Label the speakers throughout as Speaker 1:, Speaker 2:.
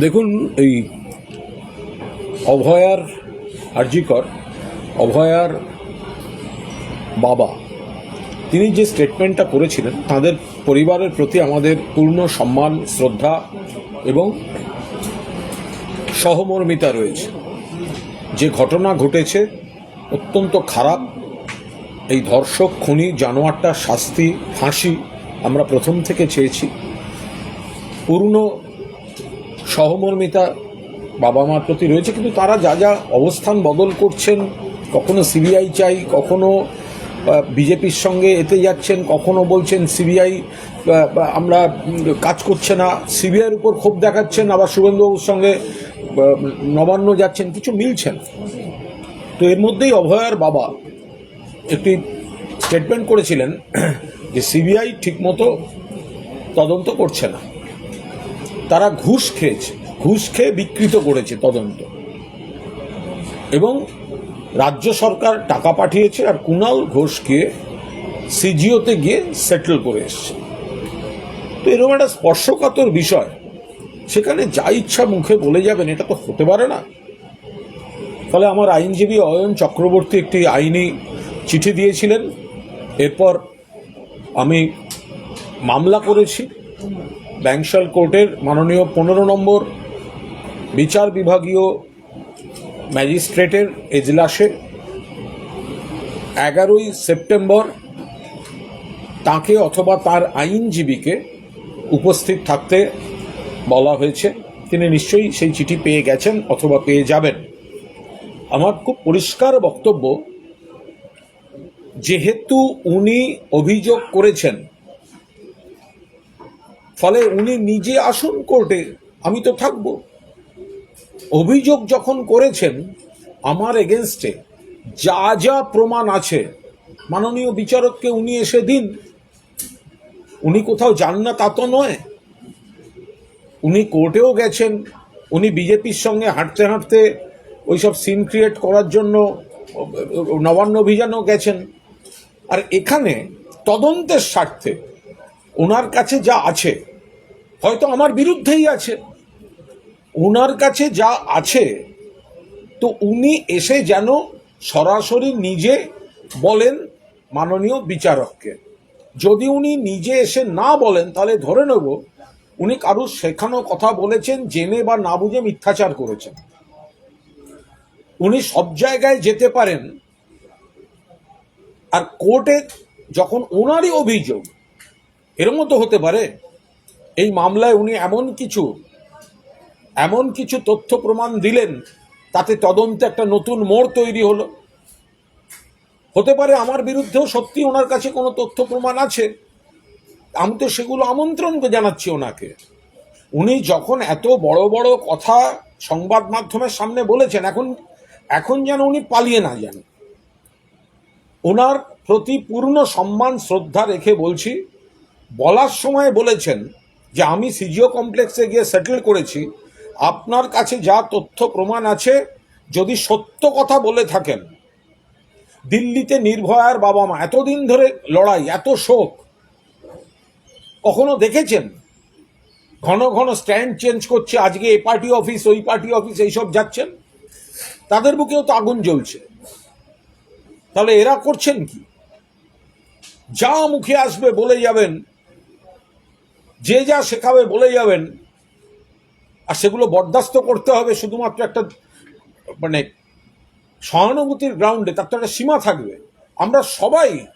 Speaker 1: দেখুন, এই অভয়ার আরজিকর, অভয়ার বাবা, তিনি যে স্টেটমেন্টটা করেছিলেন, তাদের পরিবারের প্রতি আমাদের পূর্ণ সম্মান, শ্রদ্ধা এবং সহমর্মিতা রয়েছে। যে ঘটনা ঘটেছে, অত্যন্ত খারাপ। এই ধর্ষক, খুনি জানোয়ারটার শাস্তি, ফাঁসি আমরা প্রথম থেকে চেয়েছি। পূর্ণ সহমর্মিতা বাবা মার প্রতি রয়েছে, কিন্তু তারা যা যা অবস্থান বদল করছেন, কখনো সিবিআই চাই, কখনো বিজেপির সঙ্গে এতে যাচ্ছেন, কখনো বলছেন সিবিআই আমরা কাজ করছে না, সিবিআইয়ের উপর ক্ষোভ দেখাচ্ছেন, আবার শুভেন্দুবাবুর সঙ্গে নবান্ন যাচ্ছেন, কিছু মিলছেন। তো এর মধ্যেই অভয়ার বাবা একটি স্টেটমেন্ট করেছিলেন যে সিবিআই ঠিকমতো তদন্ত করছে না। তারা ঘুষ খেয়েছে, ঘুষ খেয়ে বিকৃত করেছে তদন্ত। এবং রাজ্য সরকার টাকা পাঠিয়েছে আর কুণাল ঘোষকে সিজিওতে গিয়ে সেটেল করে এসছে। তো এরকম একটা স্পর্শকাতর বিষয়। সেখানে যা ইচ্ছা মুখে বলে যাবেন, এটা তো হতে পারে না। ফলে আমার আইনজীবী অয়ন চক্রবর্তী একটি আইনি চিঠি দিয়েছিলেন। এরপর আমি মামলা করেছি। ব্যাংশাল কোর্টের মাননীয় পনেরো নম্বর বিচার বিভাগীয় ম্যাজিস্ট্রেটের এজলাসে এগারোই সেপ্টেম্বর তাকে অথবা তার আইনজীবীকে উপস্থিত থাকতে বলা হয়েছে। তিনি নিশ্চয়ই সেই চিঠি পেয়ে গেছেন অথবা পেয়ে যাবেন। আমার খুব পরিষ্কার বক্তব্য, যেহেতু উনি অভিযোগ করেছেন ফলে উনি নিজে আসুন কোর্টে, আমি তো থাকব। অভিযোগ যখন করেছেন, আমার এগেনস্টে যা যা প্রমাণ আছে, মাননীয় বিচারককে উনি এসে দিন। উনি কোথাও যান না তা তো নয়। উনি কোর্টেও গেছেন, উনি বিজেপির সঙ্গে হাঁটতে হাঁটতে ওইসব সিন ক্রিয়েট করার জন্য, নবান্ন অভিযানেও গেছেন। আর এখানে তদন্তের স্বার্থে ওনার কাছে যা আছে, হয়তো আমার বিরুদ্ধেই আছে। ওনার কাছে যা আছে, তো উনি এসে যেন সরাসরি নিজে বলেন মাননীয় বিচারককে। যদি উনি নিজে এসে না বলেন, তাহলে ধরে নেব উনি কারুর শেখানো কথা বলেছেন, জেনে বা না বুঝে মিথ্যাচার করেছেন। উনি সব জায়গায় যেতে পারেন, আর কোর্টে যখন ওনারই অভিযোগ এর মতো হতে পারে। এই মামলায় উনি এমন কিছু এমন কিছু তথ্য প্রমাণ দিলেন, তাতে তদন্তে একটা নতুন মোড় তৈরি হলো। হতে পারে আমার বিরুদ্ধেও সত্যি ওনার কাছে কোনো তথ্য প্রমাণ আছে। আমি তো সেগুলো আমন্ত্রণ জানাচ্ছি ওনাকে। উনি যখন এত বড় বড় কথা সংবাদ মাধ্যমের সামনে বলেছেন, এখন এখন যেন উনি পালিয়ে না যান। ওনার প্রতি পূর্ণ সম্মান, শ্রদ্ধা রেখে বলছি বলার সময় বলেছেন যে আমি সিজিও কমপ্লেক্সে গিয়ে সেটেল করেছি। আপনার কাছে যা তথ্য প্রমাণ আছে, যদি সত্য কথা বলে থাকেন। দিল্লিতে নির্ভয়ার বাবা মা, এতদিন ধরে লড়াই, এত শোক। কখনো দেখেছেন? ঘন ঘন স্ট্যান্ড চেঞ্জ করছে, আজকে এ পার্টি অফিস, ওই পার্টি অফিস, এইসব যাচ্ছেন? তাদের বুকেও তো আগুন জ্বলছে। তাহলে এরা করছেন কি? যা মুখে আসবে বলে যাবেন যে যা শেখাবে বলে যাবেন। আর সেগুলো বরদাস্ত করতে হবে, শুধুমাত্র একটা মানে সহানুভূতির গ্রাউন্ডে তার তো একটা সীমা থাকবে। আমরা সবাই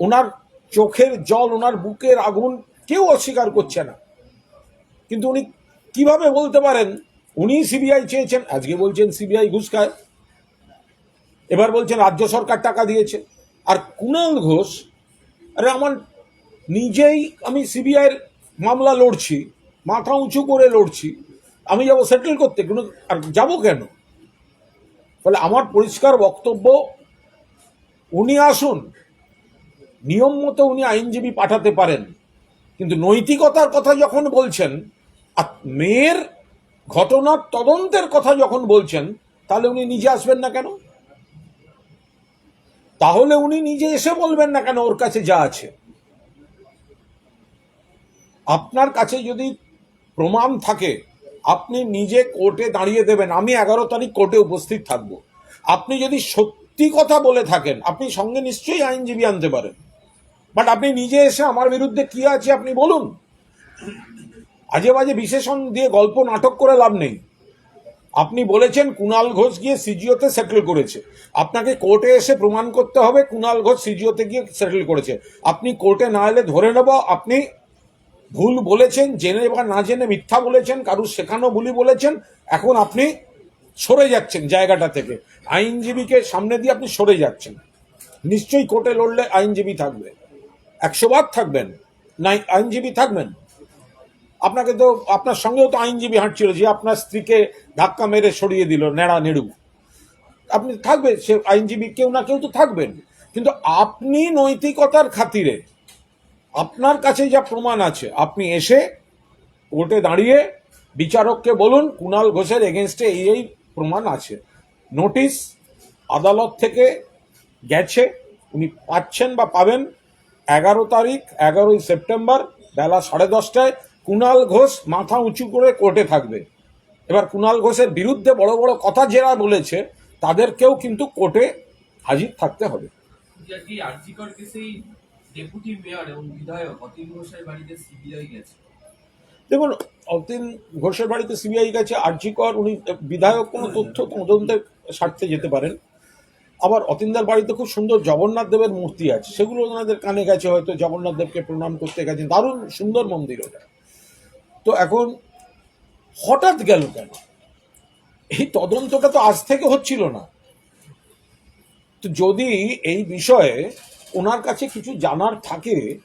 Speaker 1: ওনার চোখের জল, ওনার বুকের আগুন কেউ অস্বীকার করছে না। কিন্তু উনি কীভাবে বলতে পারেন? উনি সিবিআই চেয়েছেন, আজকে বলছেন সিবিআই ঘুষ খায়। এবার বলছেন রাজ্য সরকার টাকা দিয়েছে। আর কুণাল ঘোষ, আরে আমার নিজেই আমি সিবিআইয়ের মামলা লড়ছি, মাথা উঁচু করে লড়ছি, আমি যাব সেটেল করতে, কিন্তু আর যাব কেন? ফলে আমার পরিষ্কার বক্তব্য, উনি আসুন, নিয়ম মতো উনি আইনজীবী পাঠাতে পারেন, কিন্তু নৈতিকতার কথা যখন বলছেন, আর মেয়ের ঘটনার তদন্তের কথা যখন বলছেন, তাহলে উনি নিজে আসবেন না কেন? তাহলে উনি নিজে এসে বলবেন না কেন ওর কাছে যা আছে? আপনার কাছে যদি প্রমাণ থাকে, আপনি নিজে কোর্টে দাঁড়িয়ে দেবেন। আমি এগারো তারিখ কোর্টে উপস্থিত থাকব। আপনি যদি সত্যি কথা বলে থাকেন, আপনি সঙ্গে নিশ্চয়ই আইনজীবী আনতে পারেন। বাট আপনি নিজে এসে আমার বিরুদ্ধে কি আছে আপনি বলুন। আজে বাজে বিশেষণ দিয়ে গল্প, নাটক করে লাভ নেই। আপনি বলেছেন কুণাল ঘোষ গিয়ে সিজিওতে সেটেল করেছে। আপনাকে কোর্টে এসে প্রমাণ করতে হবে কুণাল ঘোষ সিজিওতে গিয়ে সেটেল করেছে। আপনি কোর্টে না এলে ধরে নেব, আপনি ভুল বলেছেন, জেনে বা না জেনে মিথ্যা বলেছেন, কারুর শেখানো ভুলই বলেছেন, এখন আপনি সরে যাচ্ছেন জায়গাটা থেকে। আইনজীবীকে সামনে দিয়ে আপনি সরে যাচ্ছেন। নিশ্চয়ই কোর্টে লড়লে আইনজীবী থাকবে একশো বার থাকবেন। না, আইনজীবী থাকবেন। আপনাকে তো, আপনার সঙ্গেও তো আইনজীবী হাঁটছিল যে আপনার স্ত্রীকে ধাক্কা মেরে সরিয়ে দিল, নেড়া নেড়ু। আপনি থাকবে, সে আইনজীবী কেউ না কেউ তো থাকবেন। কিন্তু আপনি নৈতিকতার খাতিরে আপনার কাছে যা প্রমাণ আছে, আপনি এসে কোর্টে দাঁড়িয়ে বিচারককে বলুন কুণাল ঘোষের এগেনস্টে এই এই প্রমাণ আছে। নোটিশ আদালত থেকে গেছে, উনি পাচ্ছেন বা পাবেন এগারো তারিখ, এগারোই সেপ্টেম্বর বেলা সাড়ে দশটায় কুণাল ঘোষ মাথা উঁচু করে কোর্টে থাকবে। এবার কুণাল ঘোষের বিরুদ্ধে বড় বড় কথা যারা বলেছে, তাদেরকেও কিন্তু কোর্টে হাজির থাকতে হবে।
Speaker 2: ডেপুটি মেয়র এবং বিধায়ক অতীন ঘোষের বাড়িতে সিবিআই গেছে।
Speaker 1: দেখুন, অতীন ঘোষের বাড়িতে সিবিআই গেছে উনি বিধায়ক, কোনো তথ্য তদন্তের স্বার্থে যেতে পারেন। আবার অতীনদার বাড়িতে খুব সুন্দর জগন্নাথ দেবের মূর্তি আছে, সেগুলো ওনাদের কানে গেছে হয়তো, জগন্নাথ দেবকে প্রণাম করতে গেছেন দারুণ সুন্দর মন্দির ওটা। তো এখন হঠাৎ গেল কেন? এই তদন্তটা তো আজ থেকে হচ্ছিল না। তো যদি এই বিষয়ে ওনার কাছে কিছু জানার থাকে,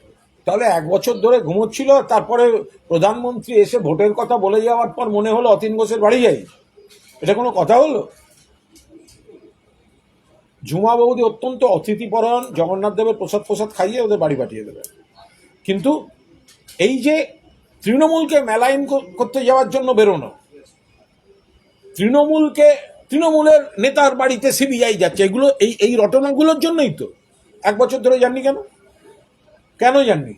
Speaker 1: তাহলে এক বছর ধরে ঘুমোচ্ছিল, তারপরে প্রধানমন্ত্রী এসে ভোটের কথা বলে যাওয়ার পর মনে হলো অতীন ঘোষের বাড়ি যাই। এটা কোনো কথা হলো? ঝুমা বৌদি অত্যন্ত অতিথিপরায়ণ, জগন্নাথ দেবের প্রসাদ প্রসাদ খাইয়ে ওদের বাড়ি পাঠিয়ে দেবে। কিন্তু এই যে তৃণমূলকে মেলাইন কর- করতে যাওয়ার জন্য বেরোনো, তৃণমূলকে, তৃণমূলের নেতার বাড়িতে সিবিআই যাচ্ছে, এগুলো, এই এই রটনাগুলোর জন্যই তো। এক বছর ধরে যাননি কেন? কেন জাননি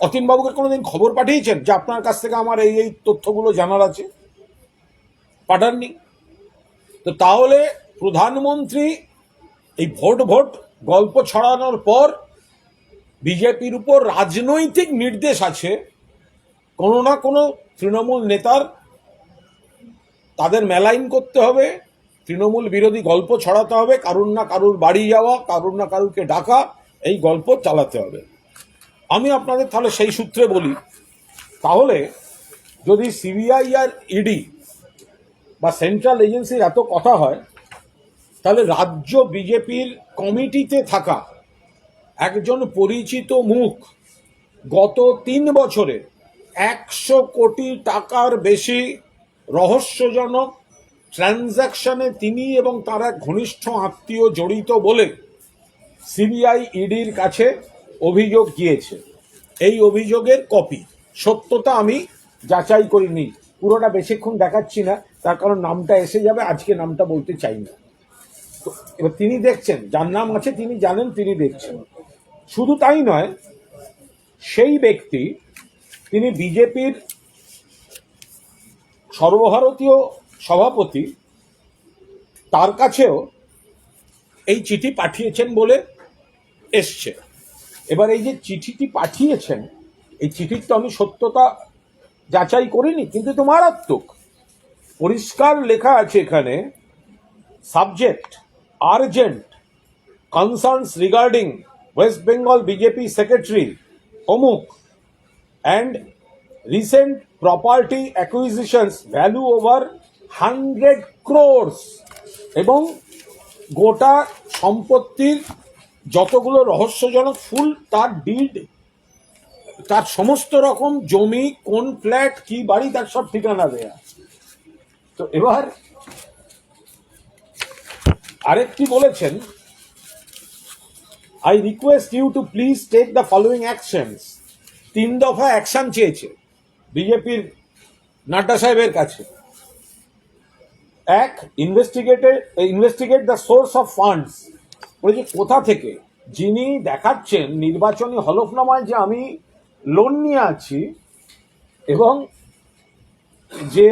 Speaker 1: অতীনবাবুকে কোনোদিন খবর পাঠিয়েছেন যে আপনার কাছ থেকে আমার এই এই তথ্যগুলো জানার আছে? পাঠাননি। তো তাহলে প্রধানমন্ত্রী এই ভোট ভোট গল্প ছড়ানোর পর বিজেপির উপর রাজনৈতিক নির্দেশ আছে, কোনো না কোনো তৃণমূল নেতার, তাদের মেলাইন করতে হবে তৃণমূল বিরোধী গল্প ছড়াতে হবে, কারুর না কারুর বাড়ি যাওয়া, কারুর না কারুরকে ডাকা, এই গল্প চালাতে হবে। আমি আপনাদের তাহলে সেই সূত্রে বলি, তাহলে যদি সিবিআই আর ইডি বা সেন্ট্রাল এজেন্সির এত কথা হয়, তাহলে রাজ্য বিজেপির কমিটিতে থাকা একজন পরিচিত মুখ গত তিন বছরে একশো কোটি টাকার বেশি রহস্যজনক ট্রানজ্যাকশনে তিনি এবং তার এক ঘনিষ্ঠ আত্মীয় জড়িত বলে সিবিআই ইডির কাছে অভিযোগ গিয়েছে। এই অভিযোগের কপি। সত্যতা আমি যাচাই করিনি। পুরোটা বেশিক্ষণ দেখাচ্ছি না, তার কারণ নামটা এসে যাবে, আজকে নামটা বলতে চাই না। এবার তিনি দেখছেন, যার নাম আছে তিনি জানেন, তিনি দেখছেন। শুধু তাই নয়, সেই ব্যক্তি, তিনি বিজেপির সর্বভারতীয় সভাপতি তার কাছেও এই চিঠি পাঠিয়েছেন বলে এসছে। এবার এই যে চিঠিটি পাঠিয়েছেন, এই চিঠির তো আমি সত্যতা যাচাই করিনি, কিন্তু তো মারাত্মক। পরিষ্কার লেখা আছে এখানে, subject, urgent concerns regarding West Bengal BJP secretary অমুক and recent property acquisitions value over hundred crores এবং গোটা সম্পত্তির যতগুলো রহস্যজনক ফুল, তার ডিড, তার সমস্ত রকম জমি, কোন ফ্ল্যাট, কি বাড়ি, তার সব ঠিকানা দেয়া। তো এবার আরেকটি বলেছেন I request you to please take the following actions তিন দফা অ্যাকশন চেয়েছে, বিজেপির নাড্ডা সাহেবের কাছে। এক investigated investigate the source of funds বলেছে কোথা থেকে? যিনি দেখাচ্ছেন নির্বাচনী হলফনামায় যে আমি লোন নিয়ে আছি এবং যে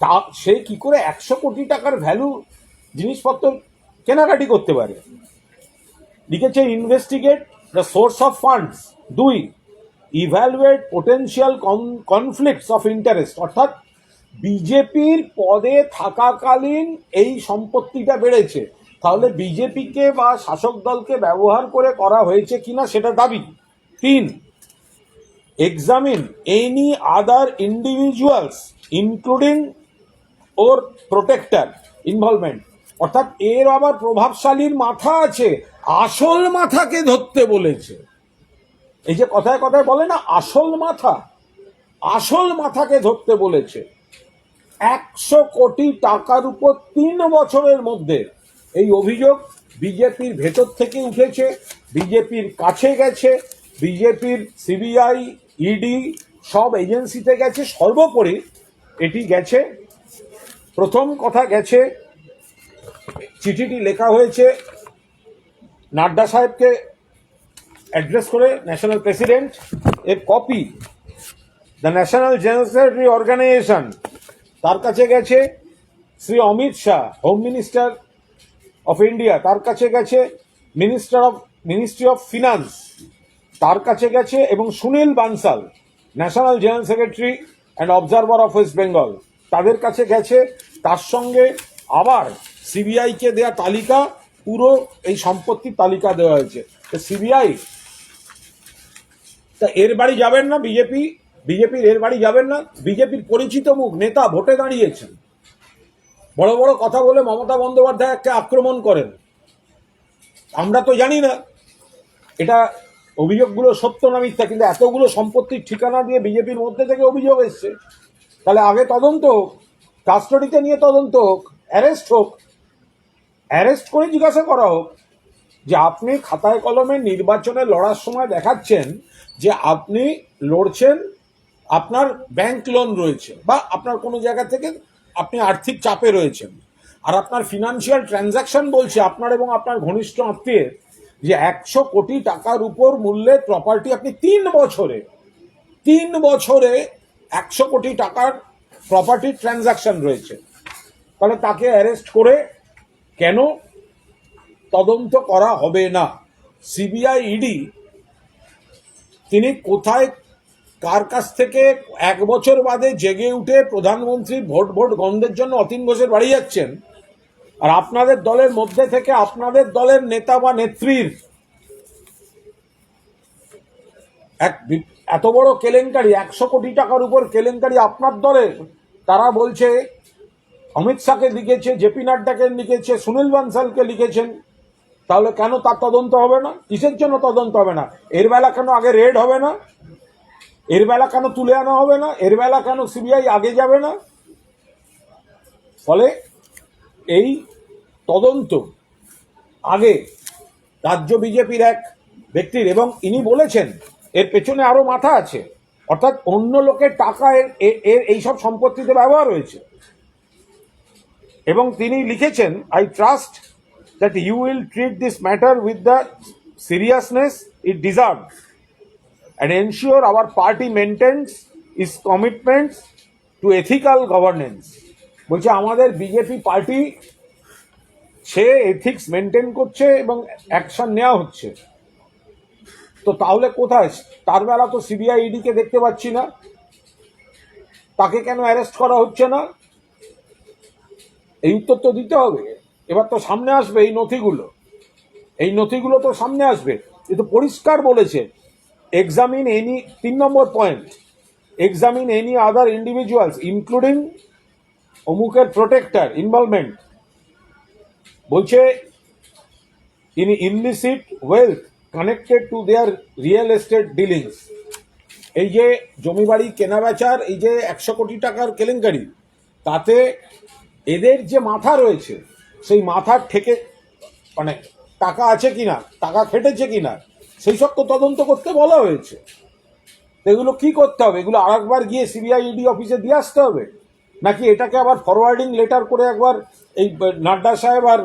Speaker 1: তা, সে কি করে একশো কোটি টাকার ভ্যালু জিনিসপত্র কেনাকাটি করতে পারে? লিখেছে investigate the source of funds দুই evaluate potential conflicts of interest অর্থাৎ বিজেপির পদে থাকাকালীন এই সম্পত্তিটা বেড়েছে। তাহলে বিজেপিকে বা শাসক দলকে ব্যবহার করে করা হয়েছে কিনা সেটা দাবি। তিন examine any other individuals including ওর প্রোটেক্টর ইনভলভমেন্ট অর্থাৎ এর আবার প্রভাবশালীর মাথা আছে, আসল মাথাকে ধরতে বলেছে। এই যে কথায় কথায় বলে না, আসল মাথা, আসল মাথাকে ধরতে বলেছে। একশো কোটি টাকার উপর তিন বছরের মধ্যে এই অভিযোগ বিজেপির ভেতর থেকে উঠেছে, বিজেপির কাছে গেছে, বিজেপির সিবিআই ইডি সব এজেন্সিতে গেছে, সর্বোপরি এটি গেছে। প্রথম কথা গেছে, চিঠিটি লেখা হয়েছে নাড্ডা সাহেবকে অ্যাড্রেস করে ন্যাশনাল প্রেসিডেন্ট, এর copy, the national general organization. তার কাছে গেছে Shri Amit Shah home minister of India তার কাছে গেছে minister of ministry of finance তার কাছে গেছে এবং Sunil Bansal national general secretary and observer of West Bengal তাদের কাছে গেছে। তার সঙ্গে আবার সিবিআইকে দেয়া তালিকা, পুরো এই সম্পত্তির তালিকা দেওয়া হয়েছে। সিবিআই তা এর বাড়ি যাবেন না বিজেপি বিজেপির এর বাড়ি যাবেন না, বিজেপির পরিচিত মুখ, নেতা ভোটে দাঁড়িয়েছেন। বড় বড় কথা বলে মমতা বন্দ্যোপাধ্যায়কে আক্রমণ করেন। আমরা তো জানি না, এটা অভিযোগগুলো সত্য না মিথ্যা, কিন্তু এতগুলো সম্পত্তির ঠিকানা দিয়ে বিজেপির মধ্যে থেকে অভিযোগ এসছে। তাহলে আগে তদন্ত হোক, কাস্টডিতে নিয়ে তদন্ত হোক, অ্যারেস্ট হোক, অ্যারেস্ট করে জিজ্ঞাসা করা হোক, যে আপনি খাতায় কলমে নির্বাচনে লড়ার সময় দেখাচ্ছেন যে আপনি লড়ছেন আপনার ব্যাংক লোন রয়েছে বা আপনার কোনো জায়গা থেকে আপনি আর্থিক চাপে রয়েছেন। আর আপনার ফিনান্সিয়াল ট্রানজাকশন বলছে আপনার এবং আপনার ঘনিষ্ঠ আত্মীয়ের যে একশো কোটি টাকার উপর মূল্যের প্রপার্টি আপনি তিন বছরে তিন বছরে একশো কোটি টাকার প্রপার্টির ট্রানজাকশন রয়েছে। তাহলে তাকে অ্যারেস্ট করে কেন তদন্ত করা হবে না? সিবিআই ইডি তিনি কোথায় কার কাছ থেকে এক বছর বাদে জেগে উঠে প্রধানমন্ত্রী ভোট ভোট গন্ধের জন্য অতীন ঘোষের বাড়ি যাচ্ছেন। আর আপনাদের দলের মধ্যে থেকে আপনাদের দলের নেতা বা নেত্রীর এক এত বড় কেলেঙ্কারি, একশো কোটি টাকার উপর কেলেঙ্কারি আপনার দলের। তারা বলছে, অমিত শাহকে লিখেছে, জেপি নাড্ডাকে লিখেছে, সুনীল বানসালকে লিখেছেন। তাহলে কেন তার তদন্ত হবে না? কিসের জন্য তদন্ত হবে না? এর বেলা কেন আগে রেড হবে না? এর বেলা কেন তুলে আনা হবে না? এর বেলা কেন সিবিআই আগে যাবে না? ফলে এই তদন্ত আগে রাজ্য বিজেপির এক ব্যক্তির, এবং ইনি বলেছেন, এর পেছনে আরও মাথা আছে। অর্থাৎ অন্য লোকের টাকা এর এর এইসব সম্পত্তিতে ব্যবহার হয়েছে। এবং তিনি লিখেছেন I trust that you will treat this matter with the seriousness it deserve and ensure our party maintains its commitments to ethical governance. বলছে, আমাদের বিজেপি পার্টি সে এথিক্স মেনটেন করছে এবং অ্যাকশন নেওয়া হচ্ছে। তো তাহলে কোথায়? তার বেলা তো সিবিআই ইডিকে দেখতে পাচ্ছি না। তাকে কেন অ্যারেস্ট করা হচ্ছে না? এই উত্তর তো দিতে হবে। এবার তো সামনে আসবে এই নথিগুলো। এই নথিগুলো তো সামনে আসবে। এ তো পরিষ্কার বলেছে। এক্সামিন এনি তিন নম্বর point examine any other individuals including অমুকের প্রোটেক্টর ইনভলভমেন্ট বলছে in illicit wealth connected to their real estate dealings এই যে জমি বাড়ি কেনা বেচার এই যে একশো কোটি টাকার কেলেঙ্কারি, তাতে এদের যে মাথা রয়েছে, সেই মাথার থেকে মানে টাকা আছে কিনা, টাকা খেটেছে কিনা সেই সব তো তদন্ত করতে বলা হয়েছে। এগুলো কি করতে হবে? এগুলো আরেকবার গিয়ে সিবিআই ইডি অফিসে দিয়ে আসতে হবে? নাকি এটাকে আবার ফরওয়ার্ডিং লেটার করে একবার এই নাড্ডা সাহেব আর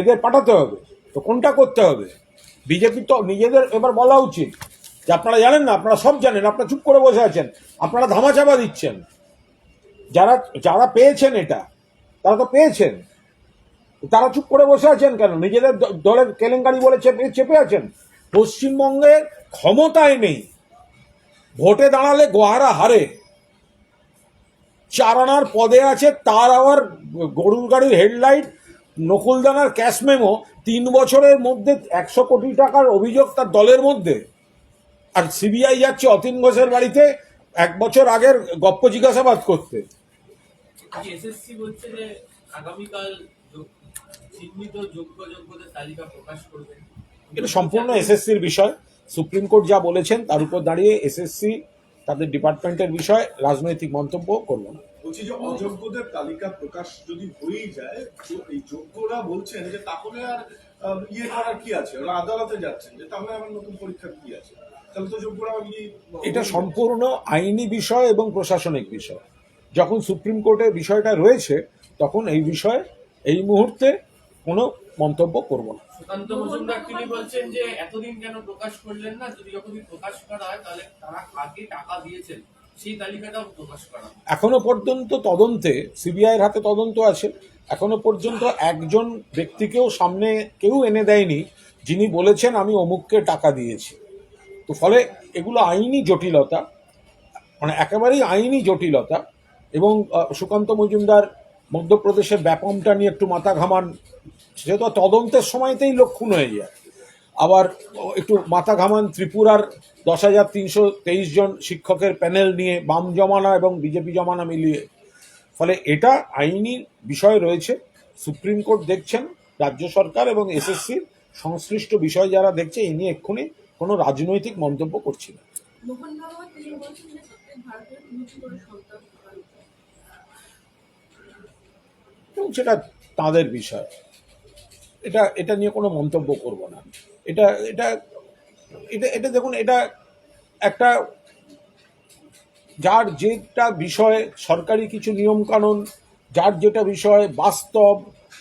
Speaker 1: এদের পাঠাতে হবে? তো কোনটা করতে হবে? বিজেপি তো নিজেদের এবার বলা উচিত। যে আপনারা জানেন না, আপনারা সব জানেন, আপনারা চুপ করে বসে আছেন, আপনারা ধামাচাপা দিচ্ছেন। যারা যারা পেয়েছেন এটা, তারা তো পেয়েছেন। তারা চুপ করে বসে আছেন কেন? নিজেদের দলের কেলেঙ্কারি বলে চেপে চেপে আছেন? পশ্চিমবঙ্গের ক্ষমতায় নেই। ভোটে দাঁড়ালে গোহারা হারে। চারানার পদে আছে তার আবার গরুর গাড়ির হেডলাইট, নকুলদানার ক্যাশ মেমো। তিন বছরের মধ্যে একশো কোটি টাকার অভিযোগ তার দলের মধ্যে। আর সিবিআই যাচ্ছে অতীন ঘোষের বাড়িতে এক বছর আগের গপ্প জিজ্ঞাসাবাদ করতে।
Speaker 2: আগামীকাল চিহ্নিত যোগ্য যোগ্যদের তালিকা প্রকাশ
Speaker 1: এটা সম্পূর্ণ এসএসসির বিষয় সুপ্রিম কোর্ট যা বলেছেন তার উপর দাঁড়িয়ে এসএসসি তাদের ডিপার্টমেন্টের বিষয় রাজনৈতিক মন্তব্য করব না।
Speaker 3: বলছি যে অযোগ্যদের তালিকা প্রকাশ যদি হয়েই যায় এই যোগ্যরা বলছেন যে তাহলে আর ইয়ে করার কি আছে? ওরা আদালতে যাচ্ছেন যে তাহলে আমার নতুন পরীক্ষার কি আছে? তাহলে তো যোগ্যরা
Speaker 1: এটা সম্পূর্ণ আইনি বিষয় এবং প্রশাসনিক বিষয়। যখন সুপ্রিম কোর্টে বিষয়টা রয়েছে তখন এই বিষয়ে এই মুহূর্তে কোনো মন্তব্য করব না।
Speaker 2: সুকান্ত মজুমদার তিনি বলছেন যে এতদিন কেন প্রকাশ করলেন না? যদি যখনই প্রকাশ করা হয় তাহলে তারা আগে টাকা দিয়েছেন? সেই তালিকাটাও প্রকাশ করা
Speaker 1: এখনও পর্যন্ত তদন্তে সিবিআইয়ের হাতে তদন্ত আছে এখনও পর্যন্ত একজন ব্যক্তিকেও সামনে কেউ এনে দেয়নি যিনি বলেছেন আমি অমুককে টাকা দিয়েছি। তো ফলে এগুলো আইনি জটিলতা মানে একেবারেই আইনি জটিলতা এবং সুকান্ত মজুমদার মধ্যপ্রদেশের ব্যাপমটা নিয়ে একটু মাথা ঘামান সে তো তদন্তের সময়তেই লক্ষণ হয়ে যায়। আবার একটু মাথা ঘামান ত্রিপুরার দশ হাজার তিনশো তেইশ জন শিক্ষকের প্যানেল নিয়ে বাম জমানা এবং বিজেপি জমানা মিলিয়ে। ফলে এটা আইনি বিষয় রয়েছে। সুপ্রিম কোর্ট দেখছেন, রাজ্য সরকার এবং এসএসসির সংশ্লিষ্ট বিষয় যারা দেখছে এই নিয়ে এক্ষুনি কোনো রাজনৈতিক মন্তব্য করছি না
Speaker 4: মোহন ভাগবত তিনি বলছেন যে প্রত্যেক ভারতীয় দুটি করে সন্তান থাকা উচিত।
Speaker 1: এবং সেটা তাদের বিষয়। এটা এটা নিয়ে কোনো মন্তব্য করব না। এটা এটা এটা এটা দেখুন এটা একটা যার যেটা বিষয় সরকারি কিছু নিয়মকানুন যার যেটা বিষয় বাস্তব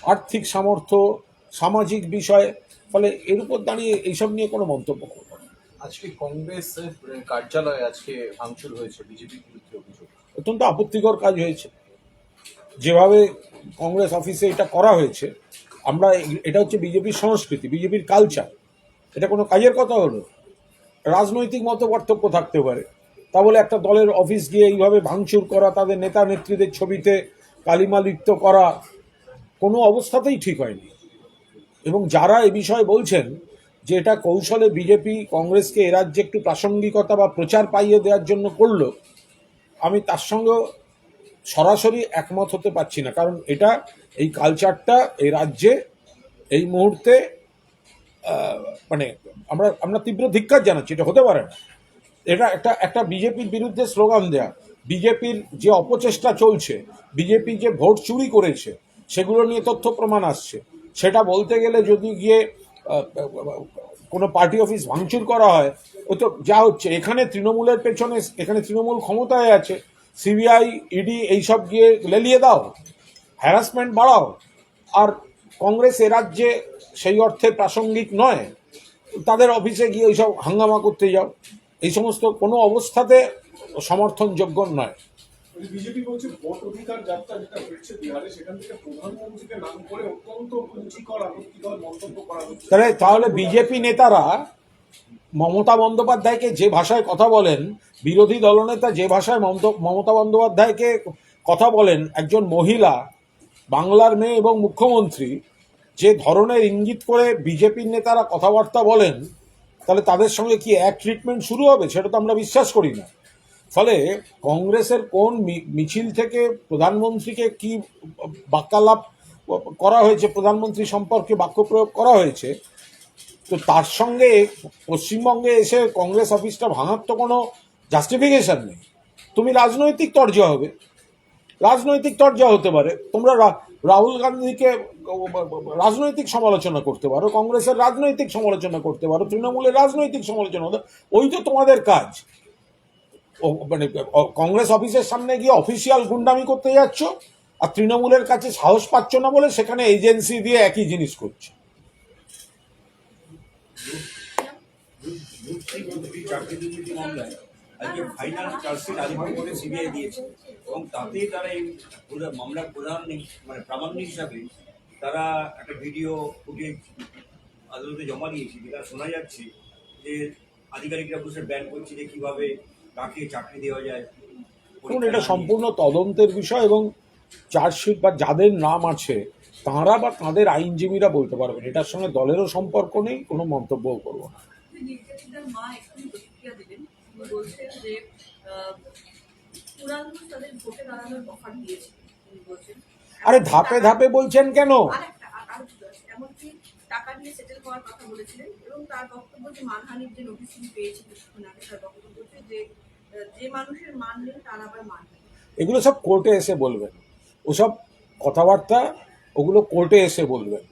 Speaker 1: আর্থিক সামর্থ্য সামাজিক বিষয় ফলে এর উপর দাঁড়িয়ে এইসব নিয়ে কোনো মন্তব্য করব না।
Speaker 5: আজকে কংগ্রেসের কার্যালয়ে আজকে ভাঙচুর হয়েছে বিজেপির বিরুদ্ধে অভিযোগ।
Speaker 1: অত্যন্ত আপত্তিকর কাজ হয়েছে। যেভাবে কংগ্রেস অফিসে এটা করা হয়েছে, আমরা এটা হচ্ছে বিজেপির সংস্কৃতি, বিজেপির কালচার এটা কোনো কাজের কথা হলো? রাজনৈতিক মত পার্থক্য থাকতে পারে। তা বলে একটা দলের অফিস গিয়ে এইভাবে ভাঙচুর করা, তাদের নেতা নেত্রীদের ছবিতে কালিমা লিপ্ত করা, কোনো অবস্থাতেই ঠিক হয়নি। এবং যারা এ বিষয়ে বলছেন যে এটা কৌশলে বিজেপি কংগ্রেসকে এ রাজ্যে একটু প্রাসঙ্গিকতা বা প্রচার পাইয়ে দেওয়ার জন্য করল, আমি তার সঙ্গে সরাসরি একমত হতে পারছি না। কারণ এটা এই কালচারটা এই রাজ্যে এই মুহূর্তে মানে আমরা আমরা তীব্র ধিক্কার জানাচ্ছি, এটা হতে পারে না। এটা একটা একটা বিজেপির বিরুদ্ধে স্লোগান দেয়া, বিজেপির যে অপচেষ্টা চলছে, বিজেপি যে ভোট চুরি করেছে, সেগুলো নিয়ে তথ্য প্রমাণ আসছে। সেটা বলতে গেলে যদি গিয়ে কোনো পার্টি অফিস ভাঙচুর করা হয়, ও তো যা হচ্ছে, এখানে তৃণমূলের পেছনে, এখানে তৃণমূল ক্ষমতায় আছে সিবিআই ইডি এইসব গিয়ে লেলিয়ে দাও হ্যারাসমেন্ট বাড়াও। আর কংগ্রেস এ রাজ্যে সেই অর্থে প্রাসঙ্গিক নয় তাদের অফিসে গিয়ে এইসব হাঙ্গামা করতে যাও। এই সমস্ত কোনো অবস্থাতে সমর্থনযোগ্য নয়।
Speaker 3: বিজেপি বলছে ভোট অধিকার যাত্রা যেটা হচ্ছে বিহারে সেখান থেকে প্রধানমন্ত্রীকে নাম করে অত্যন্ত আপত্তিকর মন্তব্য করা হচ্ছে।
Speaker 1: তাহলে তাহলে বিজেপি নেতারা মমতা বন্দ্যোপাধ্যায়কে যে ভাষায় কথা বলেন, বিরোধী দলনেতা যে ভাষায় মমতা- বন্দ্যোপাধ্যায়কে কথা বলেন, একজন মহিলা, বাংলার মেয়ে এবং মুখ্যমন্ত্রী, যে ধরনের ইঙ্গিত করে বিজেপির নেতারা কথাবার্তা বলেন, তাহলে তাদের সঙ্গে কি এক ট্রিটমেন্ট শুরু হবে? সেটা তো আমরা বিশ্বাস করি না। ফলে কংগ্রেসের কোন মিছিল থেকে প্রধানমন্ত্রীকে কি বাক্যালাপ করা হয়েছে, প্রধানমন্ত্রী সম্পর্কে বাক্য প্রয়োগ করা হয়েছে তো তার সঙ্গে পশ্চিমবঙ্গে এসে কংগ্রেস অফিসটা ভাঙার তো কোনো জাস্টিফিকেশন নেই। তুমি রাজনৈতিক তর্জা হবে। রাজনৈতিক তর্জা হতে পারে। তোমরা রাহুল গান্ধীকে রাজনৈতিক সমালোচনা করতে পারো, কংগ্রেসের রাজনৈতিক সমালোচনা করতে পারো, তৃণমূলের রাজনৈতিক সমালোচনা হতে ওই তো তোমাদের কাজ। মানে কংগ্রেস অফিসের সামনে গিয়ে অফিসিয়াল গুন্ডামি করতে যাচ্ছ, আর তৃণমূলের কাছে সাহস পাচ্ছ না বলে সেখানে এজেন্সি দিয়ে একই জিনিস করছে।
Speaker 6: মামলায় ফাইনাল চার্জশিট দিয়েছে এবং তাতে তারা এই প্রধান মানে তারা একটা ভিডিও আদালতে জমা দিয়েছে যেটা শোনা যাচ্ছে যে আধিকারিকরা ব্যান করছে যে কীভাবে কাকে চাকরি দেওয়া যায়
Speaker 1: এটা সম্পূর্ণ তদন্তের বিষয় এবং চার্জশিট বা যাদের নাম আছে তাঁরা বা তাঁদের আইনজীবীরা বলতে পারবেন এটার সঙ্গে দলেরও সম্পর্ক নেই কোনো মন্তব্যও করব না। আরে ধাপে ধাপে বলছেন কেন?
Speaker 4: আরেকটা আর- আরও কিছু আছে। এমনকি টাকা দিয়ে সেটেল করার কথা বলেছিলেন এবং তার বক্তব্য যে মানহানির যে নোটিশ তিনি কিছুক্ষণ আগে তার বক্তব্য যে যে মানুষের মান নেই তার আবার মান
Speaker 1: এগুলো সব কোর্টে এসে বলবেন। ওসব কথাবার্তা ওগুলো কোর্টে এসে বলবেন।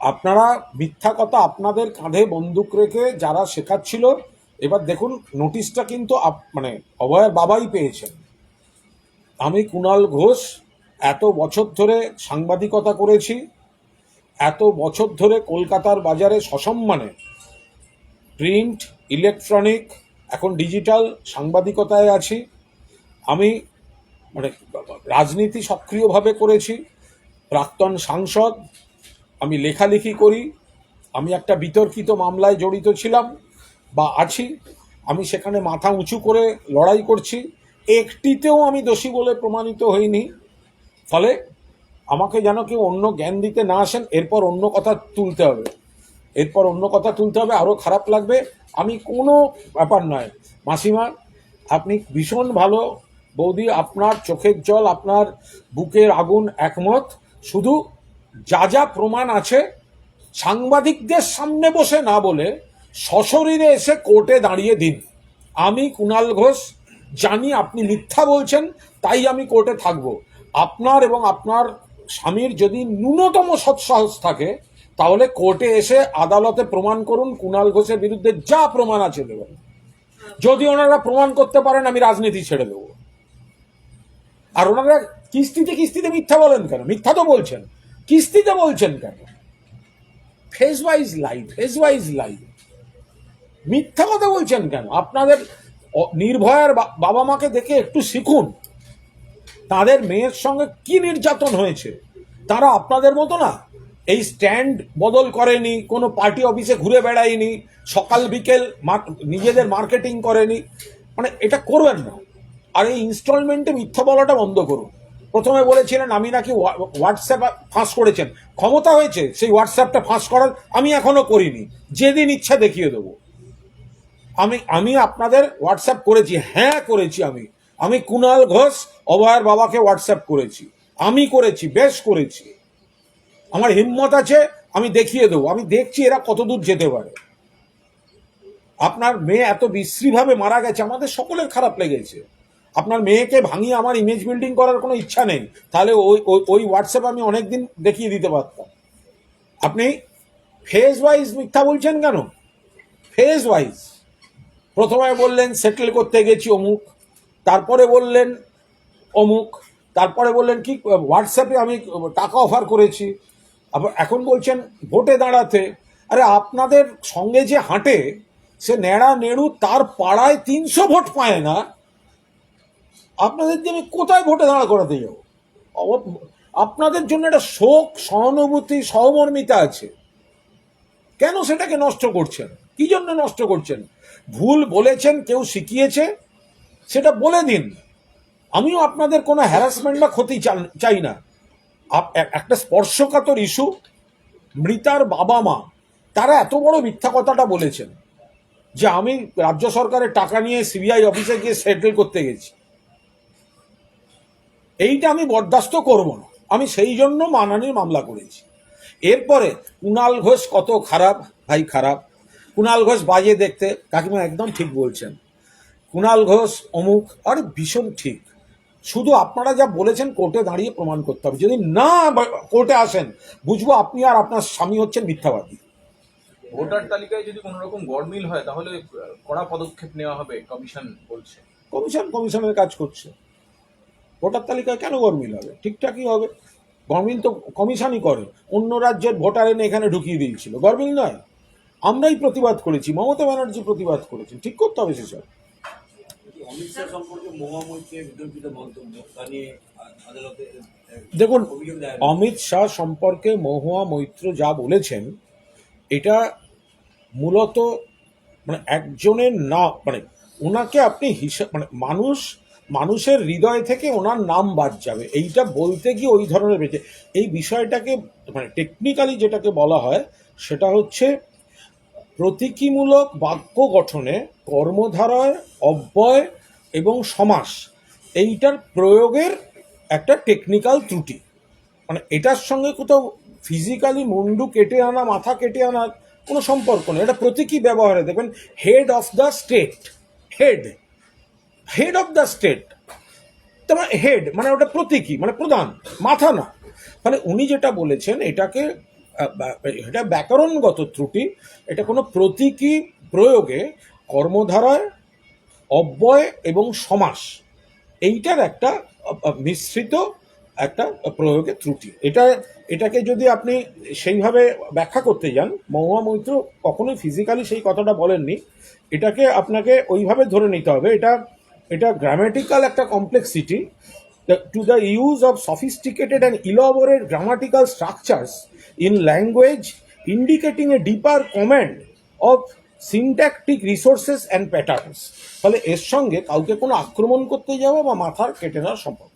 Speaker 1: আপনারা মিথ্যা কথা আপনাদের কাঁধে বন্দুক রেখে যারা শেখাচ্ছিল, এবার দেখুন নোটিশটা কিন্তু মানে অভয়ের বাবাই পেয়েছেন। আমি কুণাল ঘোষ, এত বছর ধরে সাংবাদিকতা করেছি, এত বছর ধরে কলকাতার বাজারে সসম্মানে প্রিন্ট, ইলেকট্রনিক, এখন ডিজিটাল সাংবাদিকতায় আছি। আমি মানে রাজনীতি সক্রিয়ভাবে করেছি। প্রাক্তন সাংসদ, আমি লেখালেখি করি, আমি একটা বিতর্কিত মামলায় জড়িত ছিলাম বা আছি, আমি সেখানে মাথা উঁচু করে লড়াই করছি, একটিতেও আমি দোষী বলে প্রমাণিত হইনি। ফলে আমাকে যেন কেউ অন্য জ্ঞান দিতে না আসেন, এরপর অন্য কথা তুলতে হবে। এরপর অন্য কথা তুলতে হবে, আরও খারাপ লাগবে। আমি কোনো ব্যাপার নয়। মাসিমা, আপনি ভীষণ ভালো। বৌদি, আপনার চোখের জল, আপনার বুকের আগুন একমত। শুধু যা যা প্রমাণ আছে, সাংবাদিকদের সামনে বসে না বলে সশরীরে এসে কোর্টে দাঁড়িয়ে দিন। আমি কুণাল ঘোষ, জানি আপনি মিথ্যা বলছেন, তাই আমি কোর্টে থাকব। আপনার এবং আপনার স্বামীর যদি ন্যূনতম সৎসাহস থাকে, তাহলে কোর্টে এসে আদালতে প্রমাণ করুন, কুণাল ঘোষের বিরুদ্ধে যা প্রমাণ আছে দেবেন। যদি ওনারা প্রমাণ করতে পারেন, আমি রাজনীতি ছেড়ে দেবো। আর ওনারা কিস্তিতে কিস্তিতে মিথ্যা বলেন কেন? মিথ্যা তো বলছেন। কিস্তিতে বলছেন কেন? Phase wise live phase wise live মিথ্যা কথা বলছেন কেন? আপনাদের নির্ভয়ার বাবা মাকে দেখে একটু শিখুন। তাদের মেয়ের সঙ্গে কি নির্যাতন হয়েছে? তারা আপনাদের মতো না? এই স্ট্যান্ড বদল করেনি, কোনো পার্টি অফিসে ঘুরে বেড়ায়নি, সকাল বিকেল নিজেদের মার্কেটিং করেনি। মানে এটা করবেন না। আর এই ইনস্টলমেন্টে মিথ্যা বলাটা বন্ধ করুন। প্রথমে বলেছিলেন, আমি নাকি হোয়াটসঅ্যাপ ফাঁস করেছেন। ক্ষমতা হয়েছে, সেই হোয়াটসঅ্যাপটা ফাঁস করার আমি এখনও করিনি। যেদিন ইচ্ছা দেখিয়ে দেবো। আমি আমি আপনাদের হোয়াটসঅ্যাপ করেছি হ্যাঁ করেছি আমি। আমি কুণাল ঘোষ, অভয়ের বাবাকে হোয়াটসঅ্যাপ করেছি। আমি করেছি, বেশ করেছি। আমার হিম্মত আছে, আমি দেখিয়ে দেবো। আমি দেখছি এরা কতদূর যেতে পারে। আপনার মেয়ে এত বিশ্রীভাবে মারা গেছে, আমাদের সকলের খারাপ লেগেছে। আপনার মেয়েকে ভাঙিয়ে আমার ইমেজ বিল্ডিং করার কোনো ইচ্ছা নেই, তাহলে ওই, ওই- হোয়াটসঅ্যাপ আমি অনেক দিন দেখিয়ে দিতে পারতাম। আপনি ফেজ ওয়াইজ মিথ্যা বলছেন কেন? ফেজ ওয়াইজ প্রথমে বললেন সেটেল করতে গেছি অমুক, তারপরে বললেন, অমুক, তারপরে বললেন, কি হোয়াটসঅ্যাপে আমি টাকা অফার করেছি। আবার এখন বলছেন, ভোটে দাঁড়াতে। আরে আপনাদের সঙ্গে যে হাঁটে, সে নেড়া নেড়ু তার পাড়ায় তিনশো ভোট পায় না। আপনাদের দিয়ে আমি কোথায় ভোটে দাঁড়া করাতে যাব? আপনাদের জন্য একটা শোক, সহানুভূতি, সহমর্মিতা আছে। কেন সেটাকে নষ্ট করছেন? কি জন্য নষ্ট করছেন? ভুল বলেছেন, কেউ শিখিয়েছে? সেটা বলে দিন। আমিও আপনাদের কোনো হ্যারাসমেন্ট বা ক্ষতি চাই না। একটা স্পর্শকাতর ইস্যু মৃতার বাবা মা, তারা এত বড় মিথ্যা কথাটা বলেছেন যে আমি রাজ্য সরকারের টাকা নিয়ে সিবিআই অফিসে গিয়ে সেটেল করতে গেছি। এইটা আমি বরদাস্ত করব না। আমি সেই জন্য মানহানির মামলা করেছি। এরপরে কুণাল ঘোষ কত খারাপ ভাই খারাপ। কুণাল ঘোষ বাজে দেখতে কাকিমা একদম ঠিক বলছেন। কুণাল ঘোষ অমুক আর ভীষণ ঠিক। শুধু আপনারা যা বলেছেন কোর্টে দাঁড়িয়ে প্রমাণ করতে হবে। যদি না কোর্টে আসেন বুঝব আপনি আর আপনার স্বামী হচ্ছেন মিথ্যাবাদী।
Speaker 5: ভোটার তালিকায় যদি কোনো রকম গরমিল হয় তাহলে কড়া পদক্ষেপ নেওয়া হবে কমিশন বলছে।
Speaker 1: কমিশন কমিশনের কাজ করছে। ভোটার তালিকায় কেন গরমিল হবে? ঠিকঠাকই হবে। গরমিল তো কমিশনই করে। অন্য রাজ্যের ভোটার এনে এখানে ঢুকিয়ে দিয়েছিল। গরমিল নয়। আমরাই প্রতিবাদ করেছি মমতা ব্যানার্জি প্রতিবাদ করেছেন। ঠিক করতে হবে সেসব। দেখুন অমিত শাহ সম্পর্কে মহুয়া মৈত্র যা বলেছেন এটা মূলত মানে একজনের না মানে ওনাকে আপনি হিসাব মানে মানুষ মানুষের হৃদয় থেকে ওনার নাম বাদ যাবে। এইটা বলতে গিয়ে ওই ধরনের বেঁচে এই বিষয়টাকে মানে টেকনিক্যালি যেটাকে বলা হয়, সেটা হচ্ছে প্রতীকীমূলক বাক্য গঠনে কর্মধারয়, অব্যয় এবং সমাস এইটার প্রয়োগের একটা টেকনিক্যাল ত্রুটি। মানে এটার সঙ্গে কোথাও ফিজিক্যালি মুন্ডু কেটে আনা, মাথা কেটে আনার কোনো সম্পর্ক নেই। এটা প্রতীকী ব্যবহারে দেখবেন head of the state head head of the state তোমার হেড মানে ওটা প্রতীকী মানে প্রধান, মাথা না। তাহলে উনি যেটা বলেছেন, এটাকে, এটা ব্যাকরণগত ত্রুটি, এটা কোনো প্রতীকী প্রয়োগে কর্মধারায়, অব্যয় এবং সমাস, এইটার একটা, মিশ্রিত একটা প্রয়োগে ত্রুটি। এটা, এটাকে যদি আপনি সেইভাবে ব্যাখ্যা করতে যান, মহুয়া মৈত্র কখনোই ফিজিক্যালি সেই কথাটা বলেননি। এটাকে আপনাকে ওইভাবে ধরে নিতে হবে, এটা এটা গ্রামাটিক্যাল একটা complexity to the use of sophisticated and elaborate grammatical structures in language indicating a deeper command of syntactic resources and patterns ফলে এর সঙ্গে কাউকে কোনো আক্রমণ করতে যাওয়া বা মাথার কেটে নেওয়ার সম্পর্ক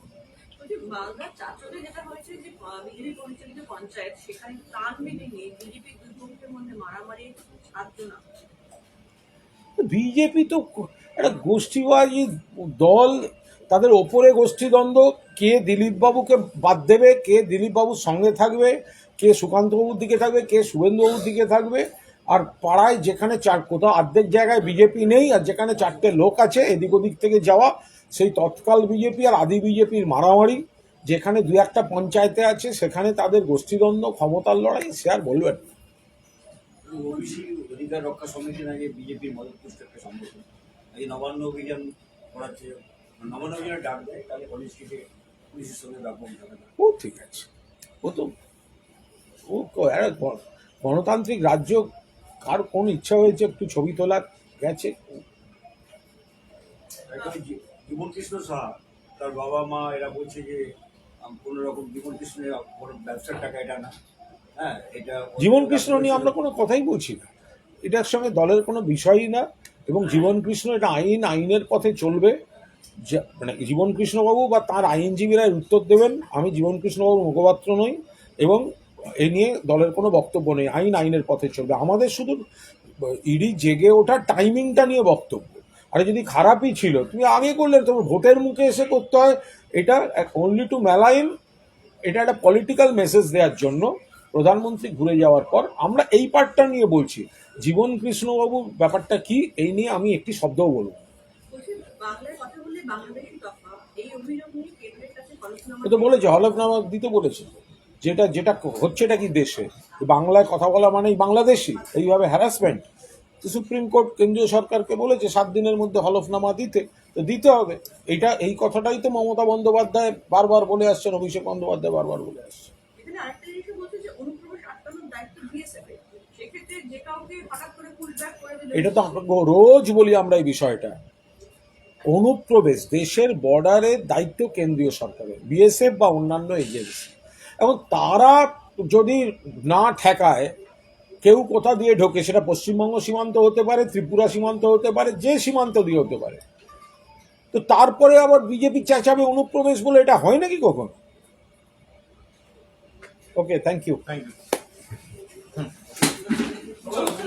Speaker 4: আহত।
Speaker 1: বিজেপি তো একটা গোষ্ঠীবাদী দল, তাদের ওপরে গোষ্ঠীদ্বন্দ্ব, কে দিলীপবাবুকে বাদ দেবে, কে দিলীপবাবুর সঙ্গে থাকবে, কে সুকান্তবাবুর দিকে থাকবে, কে শুভেন্দুবাবুর দিকে থাকবে, আর পাড়ায় যেখানে চার, কোথাও অর্ধেক জায়গায় বিজেপি নেই, আর যেখানে চারটে লোক আছে, এদিক ওদিক থেকে যাওয়া, সেই তৎকাল বিজেপি আর আদি বিজেপির মারামারি, যেখানে দু একটা পঞ্চায়েতে আছে, সেখানে তাদের গোষ্ঠীদ্বন্দ্ব, ক্ষমতার লড়াই, সে আর বলবেন।
Speaker 6: অধিকার রক্ষা সমিতি নাকি বিজেপির একটা এই নবান্ন অভিযান করাচ্ছে। নবান্ন অভিযানে ডাক দেয় তাহলে কলেজটিকে পুলিশের সঙ্গে ব্যাপক ঝামেলা
Speaker 1: ও ঠিক আছে। ও তো ও ক- গণতান্ত্রিক রাজ্য কার কোন ইচ্ছা হয়েছে একটু ছবি তোলা গেছে?
Speaker 6: জীবন কৃষ্ণ সাহা তার বাবা মা এরা বলছে যে কোনো রকম জীবন কৃষ্ণের কোনো ব্যবসার টাকা এটা না। হ্যাঁ এটা
Speaker 1: জীবন কৃষ্ণ নিয়ে আমরা কোনো কথাই বলছি না। এটার সঙ্গে দলের কোনো বিষয়ই না। এবং জীবন কৃষ্ণ এটা আইন, আইনের পথে চলবে। মানে জীবন কৃষ্ণবাবু বা তার আইনজীবীরা উত্তর দেবেন, আমি জীবন কৃষ্ণবাবুর মুখপাত্র নই এবং এ নিয়ে দলের কোনো বক্তব্য নেই। আইন আইনের পথে চলবে। আমাদের শুধু, ইডি জেগে ওঠার টাইমিংটা নিয়ে বক্তব্য। আর যদি খারাপই ছিল, তুমি আগে করলে, তোমার ভোটের মুখে এসে করতে হয়। এটা অনলি টু ম্যালাইন এটা একটা পলিটিক্যাল মেসেজ দেওয়ার জন্য প্রধানমন্ত্রী ঘুরে যাওয়ার পর আমরা এই পার্টটা নিয়ে বলছি। জীবন কৃষ্ণবাবু ব্যাপারটা কি? এই নিয়ে আমি একটি শব্দও বলব তো বলেছে হলফনামা দিতে বলেছে। যেটা যেটা হচ্ছে এটা কি দেশে? বাংলায় কথা বলা মানেই বাংলাদেশি এইভাবে হ্যারাসমেন্ট তো সুপ্রিম কোর্ট কেন্দ্রীয় সরকারকে বলেছে সাত দিনের মধ্যে হলফনামা দিতে। তো দিতে হবে। এটা এই কথাটাই তো মমতা বন্দ্যোপাধ্যায় বারবার বলে আসছেন অভিষেক বন্দ্যোপাধ্যায় বারবার বলে আসছে এটা তো আমরা রোজ বলি আমরা এই বিষয়টা। অনুপ্রবেশ দেশের বর্ডারের দায়িত্ব কেন্দ্রীয় সরকারের বিএসএফ বা অন্যান্য এজেন্সি এবং তারা যদি না ঠেকায় কেউ কোথা দিয়ে ঢোকে সেটা পশ্চিমবঙ্গ সীমান্ত হতে পারে ত্রিপুরা সীমান্ত হতে পারে যে সীমান্ত দিয়ে হতে পারে। তো তারপরে আবার বিজেপি চেঁচাবে অনুপ্রবেশ বলে এটা হয় নাকি কখন? Okay thank you
Speaker 5: thank you 저는